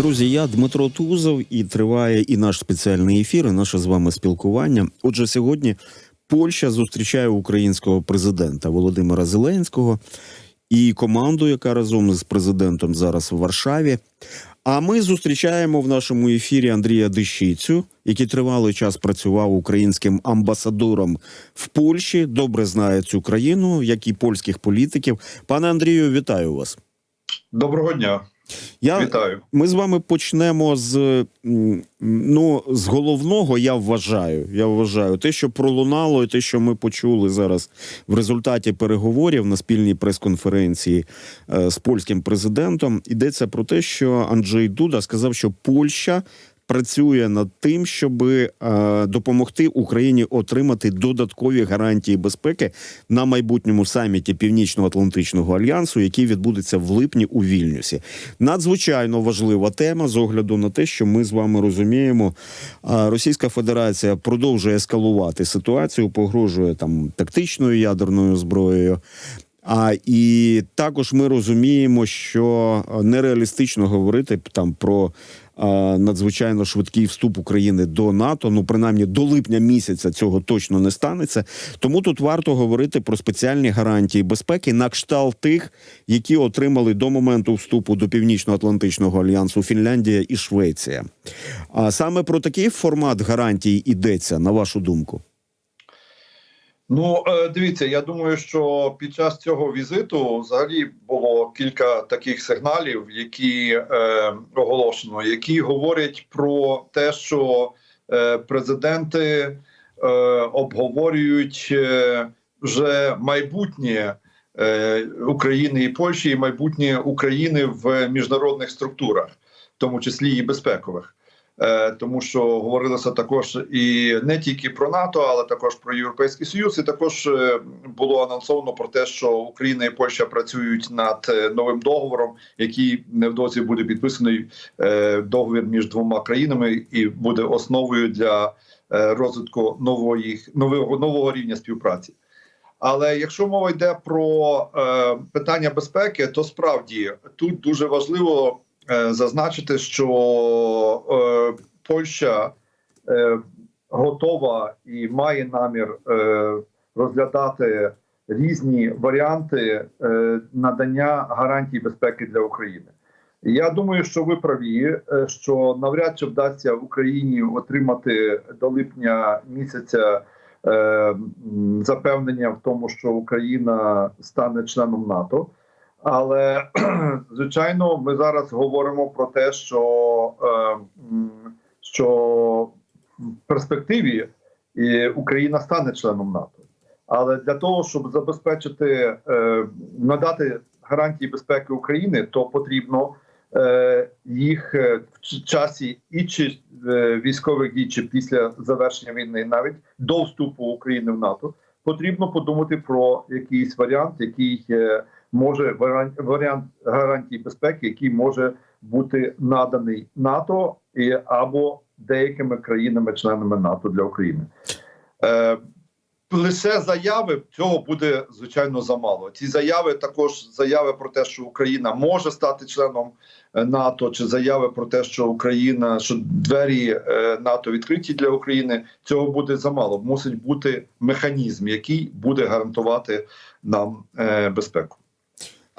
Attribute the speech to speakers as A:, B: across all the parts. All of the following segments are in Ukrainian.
A: Друзі, я Дмитро Тузов і триває і наш спеціальний ефір, і наше з вами спілкування. Отже, сьогодні Польща зустрічає українського президента Володимира Зеленського і команду, яка разом з президентом зараз в Варшаві. А ми зустрічаємо в нашому ефірі Андрія Дещицю, який тривалий час працював українським амбасадором в Польщі. Добре знає цю країну, як і польських політиків. Пане Андрію, вітаю вас.
B: Доброго дня,
A: Я
B: вітаю.
A: Ми з вами почнемо з ну з головного. Я вважаю. Я вважаю те, що пролунало, і те, що ми почули зараз в результаті переговорів на спільній прес-конференції е, з польським президентом. Йдеться про те, що Анджей Дуда сказав, що Польща. Працює над тим, щоб е, допомогти Україні отримати додаткові гарантії безпеки на майбутньому саміті Північно-Атлантичного альянсу, який відбудеться в липні у Вільнюсі. Надзвичайно важлива тема з огляду на те, що ми з вами розуміємо, Російська Федерація продовжує ескалувати ситуацію, погрожує там тактичною ядерною зброєю. А і також ми розуміємо, що нереалістично говорити там про надзвичайно швидкий вступ України до НАТО. Ну принаймні до липня місяця цього точно не станеться. Тому тут варто говорити про спеціальні гарантії безпеки на кшталт тих, які отримали до моменту вступу до Північно-Атлантичного альянсу Фінляндія і Швеція. А саме про такий формат гарантій ідеться, на вашу думку.
B: Ну е, дивіться, я думаю, що під час цього візиту взагалі було кілька таких сигналів, які е, оголошено, які говорять про те, що е, президенти е, обговорюють е, вже майбутнє е, України і Польщі, і майбутнє України в міжнародних структурах, в тому числі і безпекових. Е, тому що говорилося також і не тільки про НАТО, але також про європейський союз. І також е, було анонсовано про те, що Україна і Польща працюють над е, новим договором, який невдовзі буде підписаний договір між двома країнами, і буде основою для розвитку нової нового нового рівня співпраці. Але якщо мова йде про е, питання безпеки, то справді тут дуже важливо зазначити, що е, Польща е, готова і має намір розглядати різні варіанти надання гарантій безпеки для України. Я думаю, що ви праві, що навряд чи вдасться Україні отримати до липня місяця запевнення в тому, що Україна стане членом НАТО. Але звичайно, ми зараз говоримо про те, що е, що в перспективі Україна стане членом НАТО. Але для того, щоб забезпечити е, надати гарантії безпеки України, то потрібно е, їх в часі і чи військових дій, чи після завершення війни, навіть до вступу України в НАТО, потрібно подумати про якийсь варіант, який може варіант гарантій безпеки, який може бути наданий НАТО і або деякими країнами-членами НАТО для України. Е, Лише заяви цього буде звичайно замало. Ці заяви також заяви про те, що Україна може стати членом е, НАТО, чи заяви про те, що Україна що двері е, НАТО відкриті для України. Цього буде замало. Мусить бути механізм, який буде гарантувати нам е, безпеку.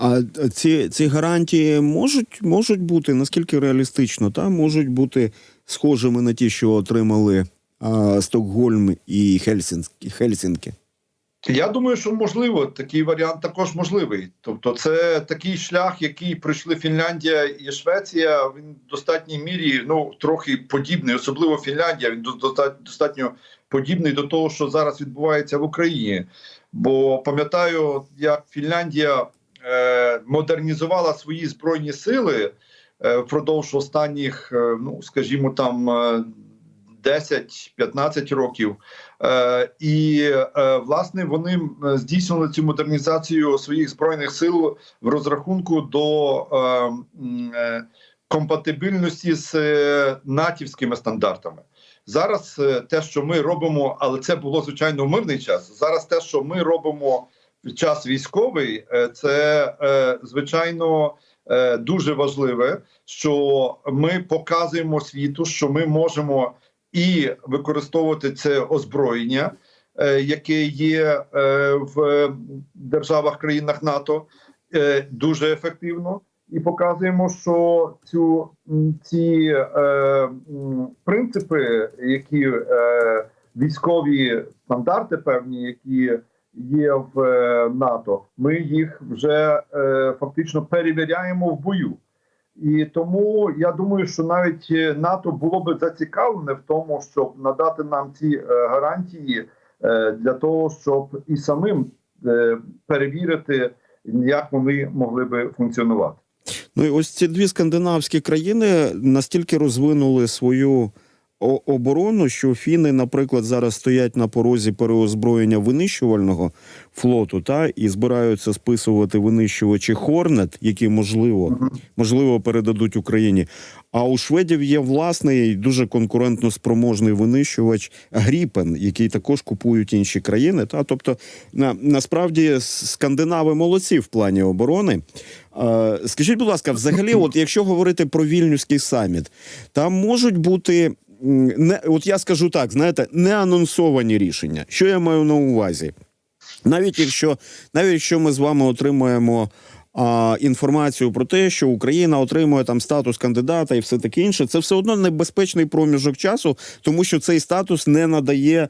A: А ці ці гарантії можуть можуть бути наскільки реалістично, та можуть бути схожими на ті, що отримали а, Стокгольм і Хельсінки. Хельсінки.
B: Я думаю, що можливо такий варіант також можливий. Тобто, це такий шлях, який пройшли Фінляндія і Швеція. Він в достатній мірі ну трохи подібний, особливо Фінляндія. Він достатньо подібний до того, що зараз відбувається в Україні. Бо пам'ятаю, як Фінляндія. Е, модернізувала свої збройні сили е, впродовж останніх, е, ну скажімо, там 10-15 років, і власне вони здійснили цю модернізацію своїх збройних сил в розрахунку до компатибільності з натівськими стандартами. Зараз те, що ми робимо, але це було звичайно в мирний час. Зараз те, що ми робимо час військовий, е, це е, звичайно е, дуже важливе, що ми показуємо світу, що ми можемо і використовувати це озброєння, яке є в державах країнах НАТО, дуже ефективно. І показуємо, що цю ці е, принципи, які е, військові стандарти, певні, які є в е, НАТО, ми їх вже е, фактично перевіряємо в бою. І тому я думаю, що навіть е, НАТО було би зацікавлене в тому, щоб надати нам ці гарантії для того, щоб і самим перевірити, як вони могли би функціонувати.
A: Ну і ось ці дві скандинавські країни настільки розвинули свою оборону, що фіни, наприклад, зараз стоять на порозі переозброєння винищувального флоту, та і збираються списувати винищувачі Хорнет, які можливо можливо передадуть Україні. А у шведів є власний дуже конкурентно спроможний винищувач Гріпен, який також купують інші країни. Та тобто, на, насправді скандинави молодці в плані оборони. Скажіть, будь ласка, взагалі, от якщо говорити про вільнюський саміт, там можуть бути не от я скажу так, знаєте, не анонсовані рішення. Що я маю на увазі? Навіть якщо навіть якщо ми з вами отримуємо а, інформацію про те, що Україна отримує там статус кандидата і все таке інше, це все одно небезпечний проміжок часу, тому що цей статус не надає.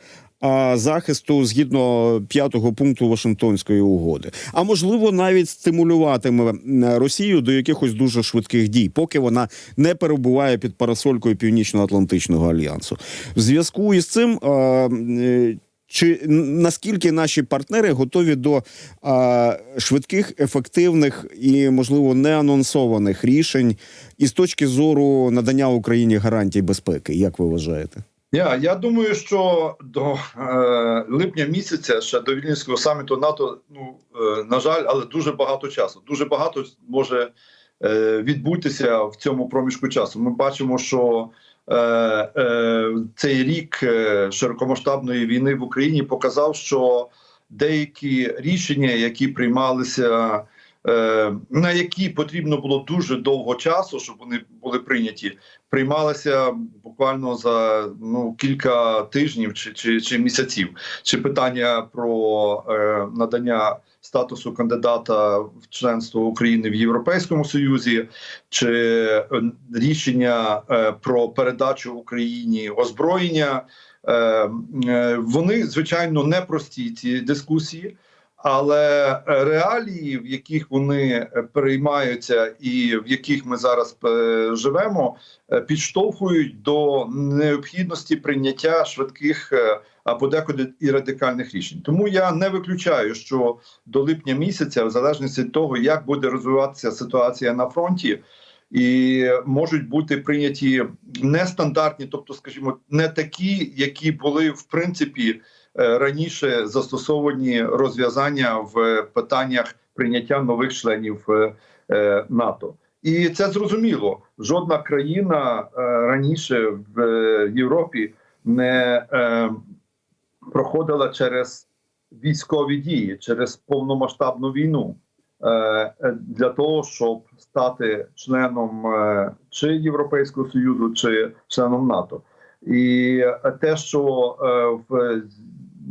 A: Захисту згідно п'ятого пункту Вашингтонської угоди, а можливо навіть стимулюватиме Росію до якихось дуже швидких дій, поки вона не перебуває під парасолькою Північно-Атлантичного альянсу. В зв'язку із цим е, чи наскільки наші партнери готові до а, швидких, ефективних і, можливо, неанонсованих рішень із точки зору надання Україні гарантій безпеки? Як ви вважаєте?
B: Я, я думаю, що до е, липня місяця ще до Вільнюського саміту НАТО, ну е, на жаль, але дуже багато часу. Дуже багато може е, відбутися в цьому проміжку часу. Ми бачимо, що е, е, цей рік е, широкомасштабної війни в Україні показав, що деякі рішення, які приймалися. Е, На які потрібно було дуже довго часу, щоб вони були прийняті, приймалися буквально за ну кілька тижнів чи, чи, чи місяців. Чи питання про е, надання статусу кандидата в членство України в Європейському Союзі, чи е, рішення е, про передачу Україні озброєння. Е, е, вони звичайно непрості ці дискусії. Але е, реалії, в яких вони е, переймаються, і в яких ми зараз е, живемо, підштовхують до необхідності прийняття швидких е, а подекуди і радикальних рішень. Тому я не виключаю, що до липня місяця, в залежності від того, як буде розвиватися ситуація на фронті, і можуть бути прийняті нестандартні, тобто, скажімо, не такі, які були в принципі раніше застосовані розв'язання в питаннях прийняття нових членів е, е, НАТО. І це зрозуміло. Жодна країна е, раніше в е, Європі не е, проходила через військові дії, через повномасштабну війну е, е, для того, щоб стати членом е, чи Європейського союзу, чи членом НАТО. І е, те, що е, в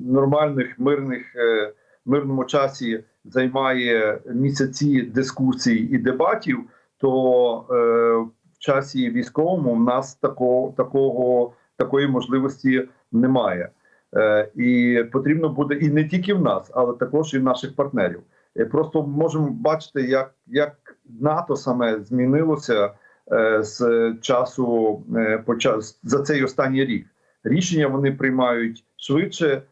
B: нормальних мирних е, мирному часі займає місяці дискусій і дебатів, то е, в часі військовому в нас такого, такого такої можливості немає. Е, і потрібно буде і не тільки в нас, але також і в наших партнерів. Просто можемо бачити, як, як НАТО саме змінилося з часу за цей останній рік. Рішення вони приймають швидше,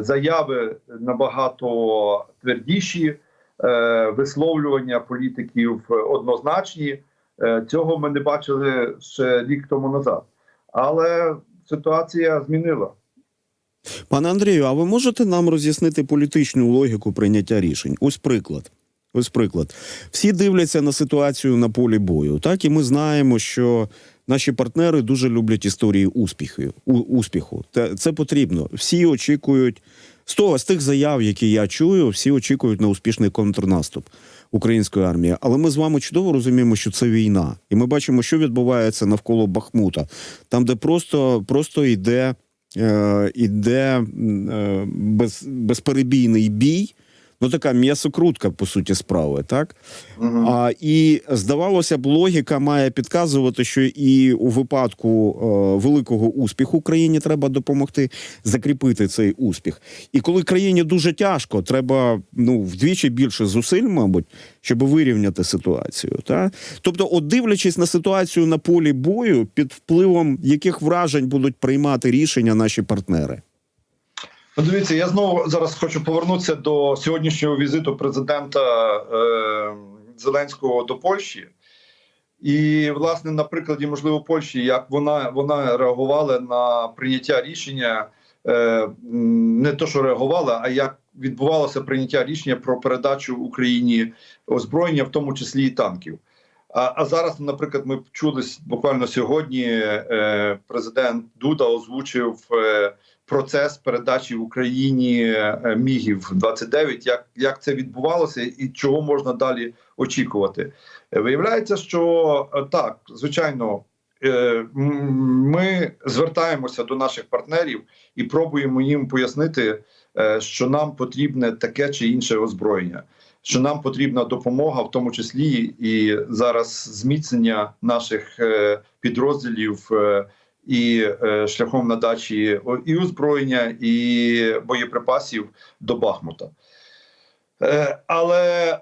B: заяви набагато твердіші, е, висловлювання політиків однозначні. Е, Цього ми не бачили ще рік тому назад. Але ситуація змінила.
A: Пане Андрію, а ви можете нам роз'яснити політичну логіку прийняття рішень? Ось приклад. Ось приклад. Всі дивляться на ситуацію на полі бою. Так, і ми знаємо, що наші партнери дуже люблять історії успіху. Успіху. Це, потрібно. Всі очікують з того, з тих заяв, які я чую, всі очікують на успішний контрнаступ. української армії. Але ми з вами чудово розуміємо, що це війна, і ми бачимо, що відбувається навколо Бахмута, там, де просто, просто йде, е, йде е, без, безперебійний бій. Ну, така м'ясокрутка, по суті, справи, так?
B: Мгм.
A: А, і здавалося б, логіка має підказувати, що і у випадку е, великого успіху країні треба допомогти закріпити цей успіх. І коли країні дуже тяжко, треба ну вдвічі більше зусиль, мабуть, щоб вирівняти ситуацію. Та? Тобто, от дивлячись на ситуацію на полі бою, під впливом яких вражень будуть приймати рішення наші партнери.
B: Ну, дивіться, я знову зараз хочу повернутися до сьогоднішнього візиту президента е, Зеленського до Польщі. І, власне, на прикладі, можливо, Польщі, як вона, вона реагувала на прийняття рішення, е, не то, що реагувала, а як відбувалося прийняття рішення про передачу Україні озброєння, в тому числі і танків. А, а зараз, наприклад, ми чули буквально сьогодні, е, президент Дуда озвучив. Е, процес передачі в Україні е, мігів 29 як, як це відбувалося і чого можна далі очікувати. Виявляється, що е, так, звичайно, е, ми звертаємося до наших партнерів і пробуємо їм пояснити, що нам потрібне таке чи інше озброєння. Що нам потрібна допомога, в тому числі і зараз зміцнення наших підрозділів і е, шляхом надачі і озброєння, і боєприпасів до Бахмута. Е, але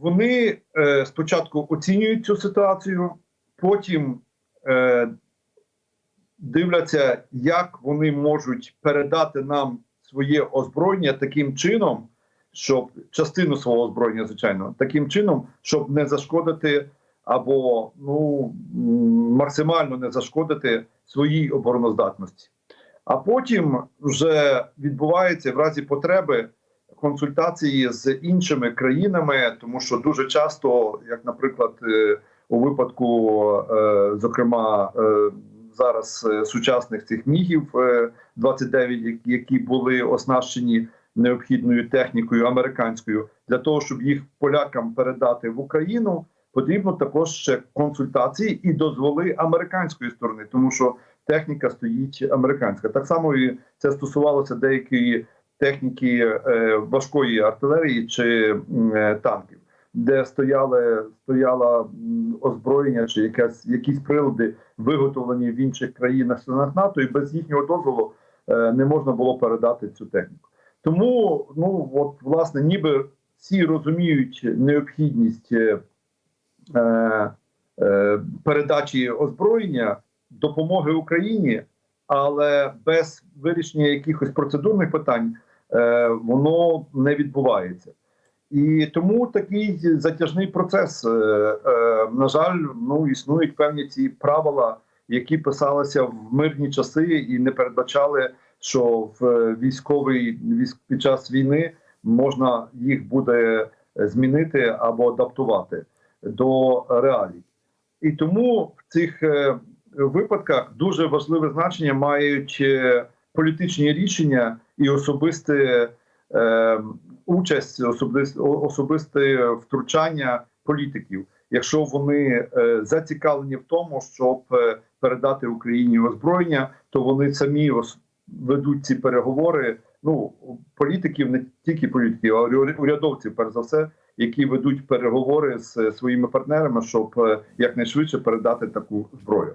B: вони е, спочатку оцінюють цю ситуацію, потім дивляться, як вони можуть передати нам своє озброєння таким чином, щоб частину свого озброєння, звичайно, таким чином, щоб не зашкодити або ну максимально не зашкодити своїй обороноздатності. А потім вже відбувається в разі потреби консультації з іншими країнами, тому що дуже часто, як, наприклад, е, у випадку, е, зокрема, е, зараз сучасних цих мігів е, 29, які- які були оснащені необхідною технікою американською, для того, щоб їх полякам передати в Україну, потрібно також ще консультації і дозволи американської сторони, тому що техніка стоїть американська. Так само і це стосувалося деякої техніки е, важкої артилерії чи е, танків, де стояли стояла озброєння чи якась якісь прилади виготовлені в інших країнах членах НАТО, і без їхнього дозволу е, не можна було передати цю техніку. Тому ну от власне, ніби всі розуміють необхідність передачі озброєння, допомоги Україні, але без вирішення якихось процедурних питань е, воно не відбувається. І тому такий затяжний процес. Е, е, на жаль, ну існують певні ці правила, які писалися в мирні часи і не передбачали, що в е, військовий військ під час війни можна їх буде змінити або адаптувати до реалій. І тому в цих е, випадках дуже важливе значення мають е, політичні рішення і особисте е, участь, особисте, втручання політиків, якщо вони зацікавлені в тому, щоб передати Україні озброєння, то вони самі ведуть ці переговори. Ну політиків, не тільки політиків, а уря- урядовців, перш за все, які ведуть переговори з е, своїми партнерами, щоб е, якнайшвидше передати таку зброю.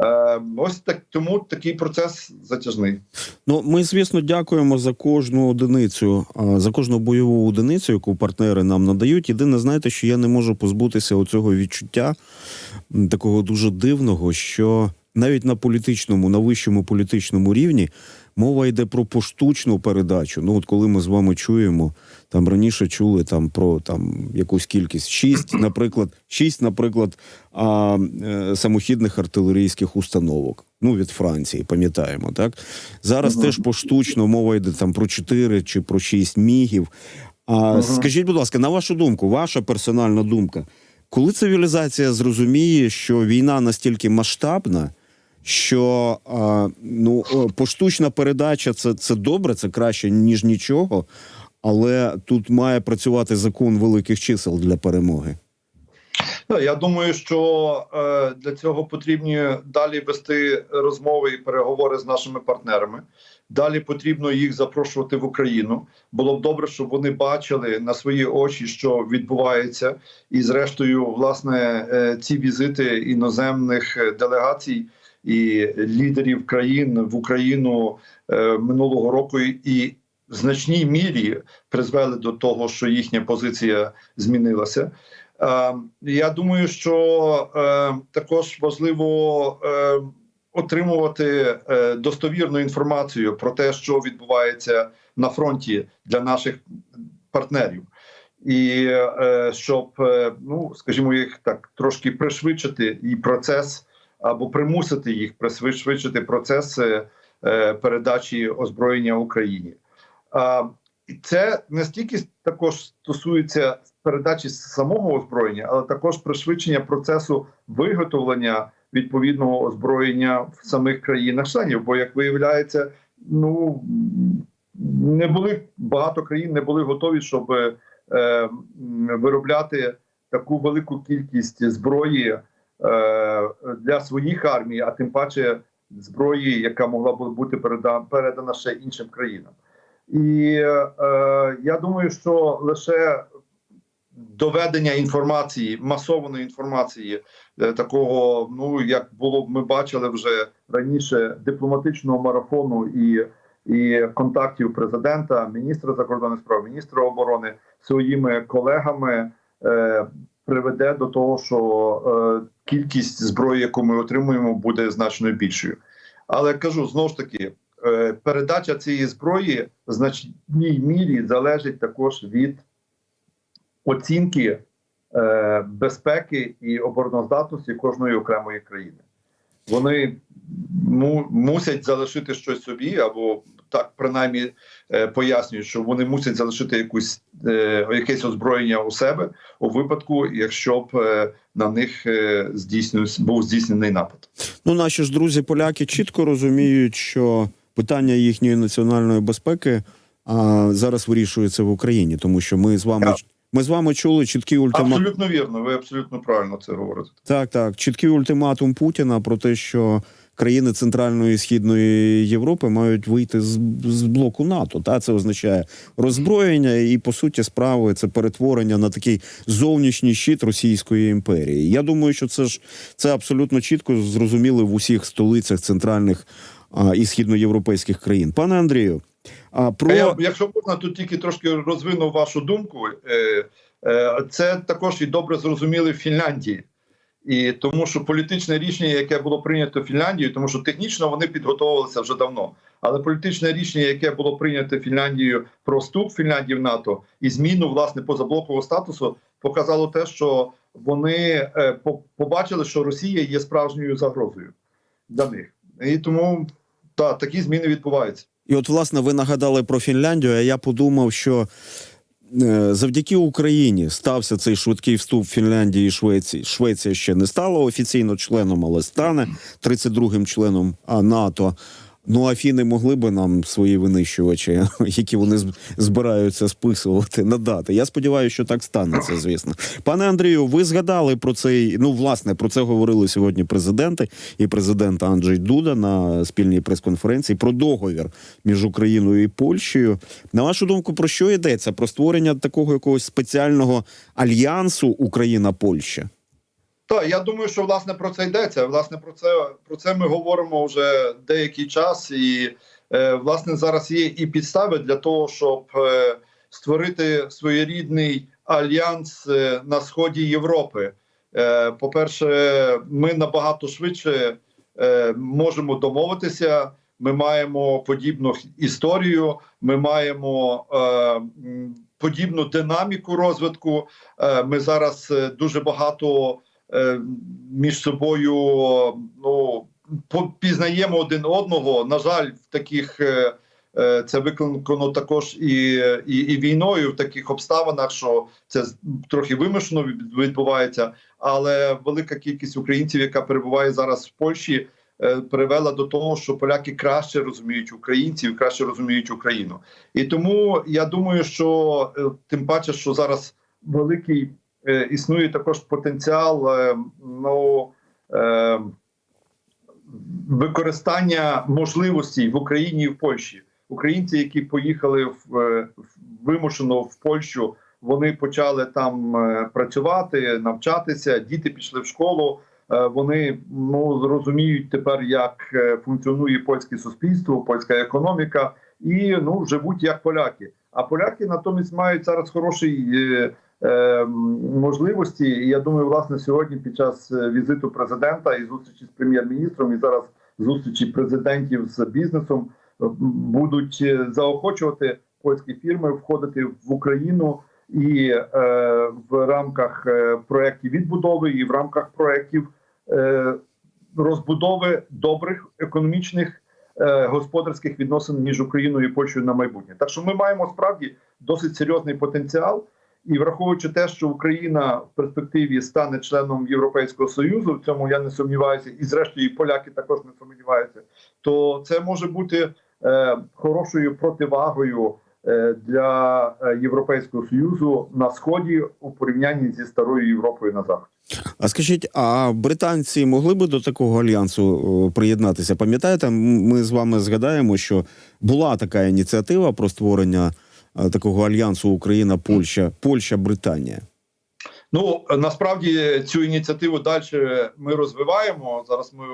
B: Е, ось так тому такий процес затяжний.
A: Ну, ми, звісно, дякуємо за кожну одиницю, за кожну бойову одиницю, яку партнери нам надають. Єдине, знаєте, що я не можу позбутися оцього відчуття такого дуже дивного, що навіть на політичному, на вищому політичному рівні мова йде про поштучну передачу. Ну, от коли ми з вами чуємо, там раніше чули там про там якусь кількість шість, наприклад, шість, наприклад, а, е, самохідних артилерійських установок. Ну, від Франції, пам'ятаємо, так? Зараз
B: Мгм.
A: теж поштучно мова йде там про 4 чи про 6 мігів. А
B: Мгм.
A: скажіть, будь ласка, на вашу думку, ваша персональна думка, коли цивілізація зрозуміє, що війна настільки масштабна, що ну, поштучна передача це, це добре, це краще, ніж нічого. але тут має працювати закон великих чисел для перемоги.
B: Ну, Я думаю, що е, для цього потрібні далі вести розмови і переговори з нашими партнерами. Далі потрібно їх запрошувати в Україну. Було б добре, щоб вони бачили на свої очі, що відбувається, і зрештою, власне, е, ці візити іноземних е, делегацій і лідерів країн в Україну е, минулого року і в значній мірі призвели до того, що їхня позиція змінилася. Е, Я думаю, що е, також важливо отримувати достовірну інформацію про те, що відбувається на фронті для наших партнерів, і щоб ну скажімо, їх так трошки пришвидшити і процес або примусити їх пришвидшити процес е, передачі озброєння Україні. Це не стільки також стосується передачі самого озброєння, але також пришвидшення процесу виготовлення відповідного озброєння в самих країнах-членів. Бо, як виявляється, ну не були багато країн, не були готові, щоб е, виробляти таку велику кількість зброї для своїх армій, а тим паче зброї, яка могла б бути переда- передана ще іншим країнам. І е, я думаю, що лише доведення інформації, масованої інформації, е, такого, ну як було ми бачили вже раніше, дипломатичного марафону і, і контактів президента, міністра закордонних справ, міністра оборони своїми колегами. Е, Приведе до того, що е, кількість зброї, яку ми отримуємо, буде значно більшою. Але кажу знову ж таки, е, передача цієї зброї в значній мірі залежить також від оцінки е, безпеки і обороноздатності кожної окремої країни. Вони му, мусять залишити щось собі, або так принаймні е, пояснюють, що вони мусять залишити якусь е, якесь озброєння у себе у випадку, якщо б е, на них е, був здійснений напад.
A: Ну, наші ж друзі поляки чітко розуміють, що питання їхньої національної безпеки а, зараз вирішується в Україні, тому що ми з вами
B: Так.
A: ми з вами чули чіткий ультиматум.
B: Абсолютно вірно. Ви абсолютно правильно це говорите.
A: Так, так, чіткий ультиматум Путіна про те, що країни Центральної і Східної Європи мають вийти з, з блоку НАТО. Та це означає роззброєння і по суті справи це перетворення на такий зовнішній щит Російської імперії. Я думаю, що це ж це абсолютно чітко зрозуміли в усіх столицях центральних а, і східноєвропейських країн. Пане Андрію, а про
B: Я, якщо можна, тут тільки трошки розвину вашу думку. Е, е, це також і добре зрозуміли в Фінляндії. І тому, що політичне рішення, яке було прийнято Фінляндією, тому що технічно вони підготовилися вже давно. Але політичне рішення, яке було прийнято Фінляндією про вступ Фінляндії в НАТО і зміну власне позаблокового статусу, показало те, що вони е, по- побачили, що Росія є справжньою загрозою для них. І тому та, такі зміни відбуваються.
A: І от, власне, ви нагадали про Фінляндію, а я подумав, що завдяки Україні стався цей швидкий вступ Фінляндії і Швеції. Швеція ще не стала офіційно членом, але стане 32-м членом НАТО. Ну, а фіни могли би нам свої винищувачі, які вони збираються списувати, надати. Я сподіваюся, що так станеться, звісно. Пане Андрію, ви згадали про цей. Ну, власне, про це говорили сьогодні президенти і президент Анджей Дуда на спільній прес-конференції про договір між Україною і Польщею. На вашу думку, про що йдеться? Про створення такого якогось спеціального альянсу Україна-Польща?
B: Так, я думаю, що власне про це йдеться. Власне, про це про це ми говоримо вже деякий час, і е, власне зараз є і підстави для того, щоб е, створити своєрідний альянс е, на сході Європи. Е, по-перше, ми набагато швидше е, можемо домовитися. Ми маємо подібну історію, ми маємо е, подібну динаміку розвитку. Е, ми зараз е, дуже багато між собою ну пізнаємо один одного. На жаль, в таких е, е, це викликано також і, і, і війною в таких обставинах, що це трохи вимушено відбувається. Але велика кількість українців, яка перебуває зараз в Польщі, е, привела до того, що поляки краще розуміють українців, краще розуміють Україну. І тому я думаю, що е, тим паче, що зараз великий е, існує також потенціал е, ну, е, використання можливостей в Україні і в Польщі. Українці, які поїхали в, е, вимушено в Польщу, вони почали там е, працювати, навчатися. Діти пішли в школу. Е, Вони ну розуміють тепер, як е, функціонує польське суспільство, польська економіка, і ну живуть як поляки. А поляки натомість мають зараз хороші е, е, можливості. І я думаю, власне, сьогодні під час е, візиту президента і зустрічі з прем'єр-міністром, і зараз зустрічі президентів з бізнесом е, будуть е, заохочувати польські фірми входити в Україну і е, в рамках проєктів відбудови, і в рамках проєктів е, розбудови добрих економічних господарських відносин між Україною і Польщею на майбутнє. Так що ми маємо справді досить серйозний потенціал. І враховуючи те, що Україна в перспективі стане членом Європейського союзу, в цьому я не сумніваюся, і зрештою поляки також не сумніваються, то це може бути е, хорошою противагою е, для е, Європейського союзу на сході у порівнянні зі старою Європою на заході.
A: А скажіть, а британці могли би до такого альянсу приєднатися? Пам'ятаєте, ми з вами згадаємо, що була така ініціатива про створення е, такого альянсу Україна, Польща, Польща, Британія.
B: Ну насправді цю ініціативу далі ми розвиваємо. Зараз ми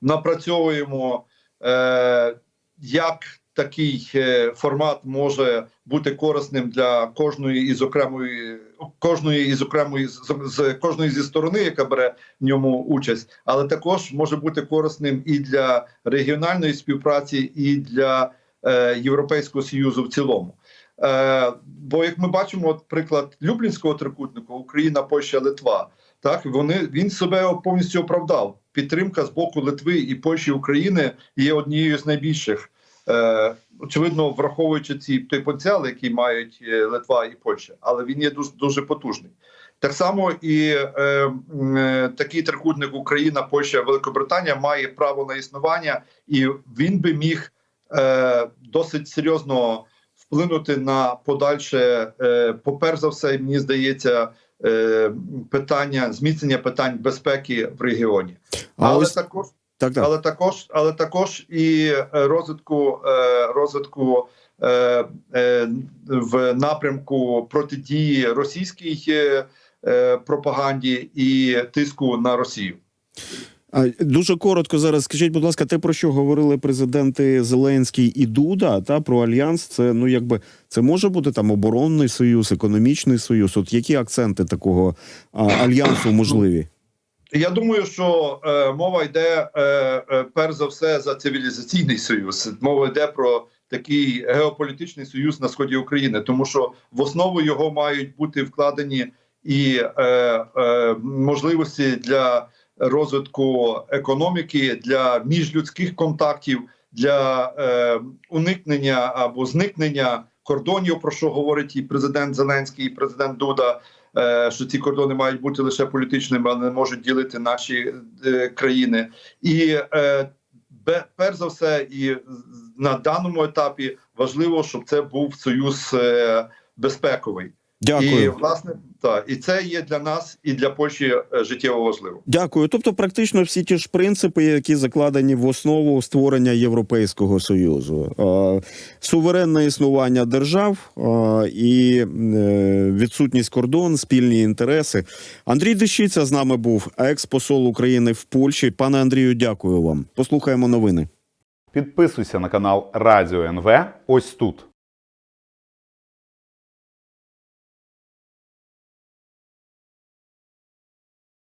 B: напрацьовуємо, е, як такий е, формат може бути корисним для кожної із окремої кожної із окремої з, з кожної зі сторони, яка бере в ньому участь, але також може бути корисним і для регіональної співпраці, і для е, Європейського союзу в цілому. Е, бо як ми бачимо, от приклад Люблінського трикутнику Україна, Польща, Литва, так вони він себе повністю оправдав. Підтримка з боку Литви і Польщі України є однією з найбільших. Е, очевидно, враховуючи ці той потенціал, який мають е, Литва і Польща, але він є дуже дуже потужний. Так само і е, е, такий трикутник Україна, Польща, Великобританія має право на існування, і він би міг е, досить серйозно вплинути на подальше, е, поперш за все, мені здається, е, питання зміцнення питань безпеки в регіоні, але
A: ось
B: також,
A: так, так.
B: але також, але також і е, розвитку розвитку в напрямку протидії російській пропаганді і тиску на Росію.
A: Дуже коротко зараз скажіть, будь ласка, те про що говорили президенти Зеленський і Дуда, та про альянс, це ну якби це може бути там оборонний союз, економічний союз. От які акценти такого а, альянсу можливі?
B: Я думаю, що е, мова йде е, е, перш за все за цивілізаційний союз. Мова йде про такий геополітичний союз на сході України, тому що в основу його мають бути вкладені і е, е, можливості для розвитку економіки, для міжлюдських контактів, для е, уникнення або зникнення кордонів, про що говорить і президент Зеленський, і президент Дуда е, що ці кордони мають бути лише політичними, але не можуть ділити наші е, країни. І е, перш за все, і на даному етапі важливо, щоб це був союз е, безпековий. І
A: Дякую.
B: власне так, і це є для нас і для Польщі е, життєво важливо.
A: Дякую. Тобто, практично всі ті ж принципи, які закладені в основу створення Європейського союзу, Е, суверенне існування держав е, і відсутність кордон, спільні інтереси. Андрій Дещиця з нами був екс-посол України в Польщі. Пане Андрію, дякую вам. Послухаємо новини.
C: Підписуйся на канал Радіо НВ ось тут.